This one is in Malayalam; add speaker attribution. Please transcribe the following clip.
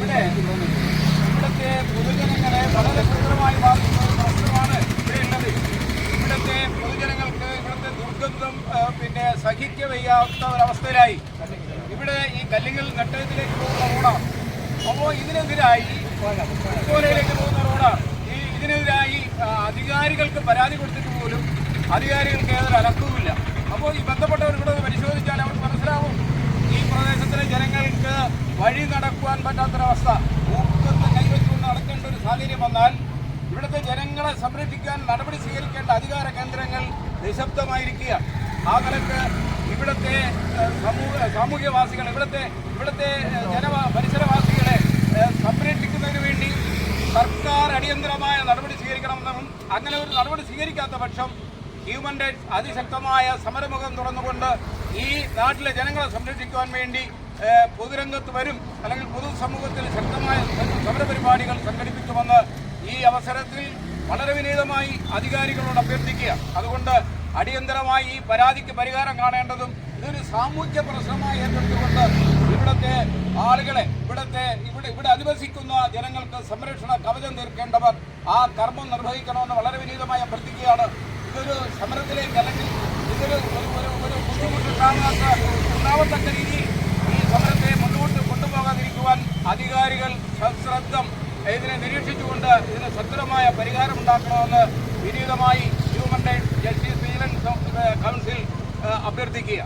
Speaker 1: ഇവിടെ ഇവിടുത്തെ പൊതുജനങ്ങളെ വളരെ ഗുരുതരമായി ബാധിക്കുന്ന ഒരു പ്രശ്നമാണ് ഇവിടെയുള്ളത് ഇവിടുത്തെ പൊതുജനങ്ങൾക്ക് ഇവിടുത്തെ ദുർഗന്ധം പിന്നെ സഹിക്ക വയ്യാത്ത ഒരവസ്ഥയിലായി. ഇവിടെ ഈ കല്ലുകൾ നെട്ടയത്തിലേക്ക് പോകുന്ന റോഡാണ് അപ്പോൾ ഇതിനെതിരായി കോലയിലേക്ക് പോകുന്ന റോഡാണ് ഈ ഇതിനെതിരായി അധികാരികൾക്ക് പരാതി കൊടുത്തിട്ട് പോലും അധികാരികൾക്ക് ഏതൊരു അലക്കവുമില്ല അപ്പോൾ ഈ ബന്ധപ്പെട്ടവർ ഇവിടെ പരിശോധിച്ചാൽ അവർക്ക് മനസ്സിലാവും. ഈ പ്രദേശത്തിലെ ജനങ്ങൾക്ക് വഴി നടക്കുവാൻ പറ്റാത്തൊരവസ്ഥ. ഭൂമിത്വത്തെ കൈവച്ചുകൊണ്ട് നടക്കേണ്ട ഒരു സാഹചര്യം വന്നാൽ ഇവിടുത്തെ ജനങ്ങളെ സംരക്ഷിക്കാൻ നടപടി സ്വീകരിക്കേണ്ട അധികാര കേന്ദ്രങ്ങൾ നിശബ്ദമായിരിക്കുക. ആ നിലയ്ക്ക് ഇവിടുത്തെ സമൂഹ സാമൂഹ്യവാസികൾ ഇവിടുത്തെ ഇവിടുത്തെ ജന പരിസരവാസികളെ സംരക്ഷിക്കുന്നതിന് വേണ്ടി സർക്കാർ അടിയന്തരമായ നടപടി സ്വീകരിക്കണമെന്നും അങ്ങനെ ഒരു നടപടി സ്വീകരിക്കാത്ത പക്ഷം ഹ്യൂമൻ റൈറ്റ്സ് അതിശക്തമായ സമരമുഖം തുറന്നുകൊണ്ട് ഈ നാട്ടിലെ ജനങ്ങളെ സംരക്ഷിക്കുവാൻ വേണ്ടി പൊതുരംഗത്ത് വരും അല്ലെങ്കിൽ പൊതുസമൂഹത്തിൽ ശക്തമായ സമരപരിപാടികൾ സംഘടിപ്പിക്കുമെന്ന് ഈ അവസരത്തിൽ വളരെ വിനീതമായി അധികാരികളോട് അഭ്യർത്ഥിക്കുക. അതുകൊണ്ട് അടിയന്തരമായി ഈ പരാതിക്ക് പരിഹാരം കാണേണ്ടതും ഇതൊരു സാമൂഹ്യ പ്രശ്നമായി ഏറ്റെടുത്തുകൊണ്ട് ഇവിടുത്തെ ആളുകളെ ഇവിടുത്തെ ഇവിടെ ഇവിടെ അധിവസിക്കുന്ന ജനങ്ങൾക്ക് സംരക്ഷണ കവചം തീർക്കേണ്ടവർ ആ കർമ്മം നിർവഹിക്കണമെന്ന് വളരെ വിനീതമായി അഭ്യർത്ഥിക്കുകയാണ്. ഇതൊരു സമരത്തിലേക്ക് അല്ലെങ്കിൽ ഇതൊരു ഒരു ഒരു ബുദ്ധിമുട്ടുണ്ടാകാത്ത ഉണ്ടാവത്തക്ക രീതിയിൽ അധികാരികൾ സശ്രദ്ധം ഇതിനെ നിരീക്ഷിച്ചുകൊണ്ട് ഇതിന് സത്വരമായ പരിഹാരം ഉണ്ടാക്കണമെന്ന് വിനീതമായി ഹ്യൂമൻ റൈറ്റ്സ് ജസ്റ്റിസ് കൗൺസിൽ അഭ്യർത്ഥിക്കുക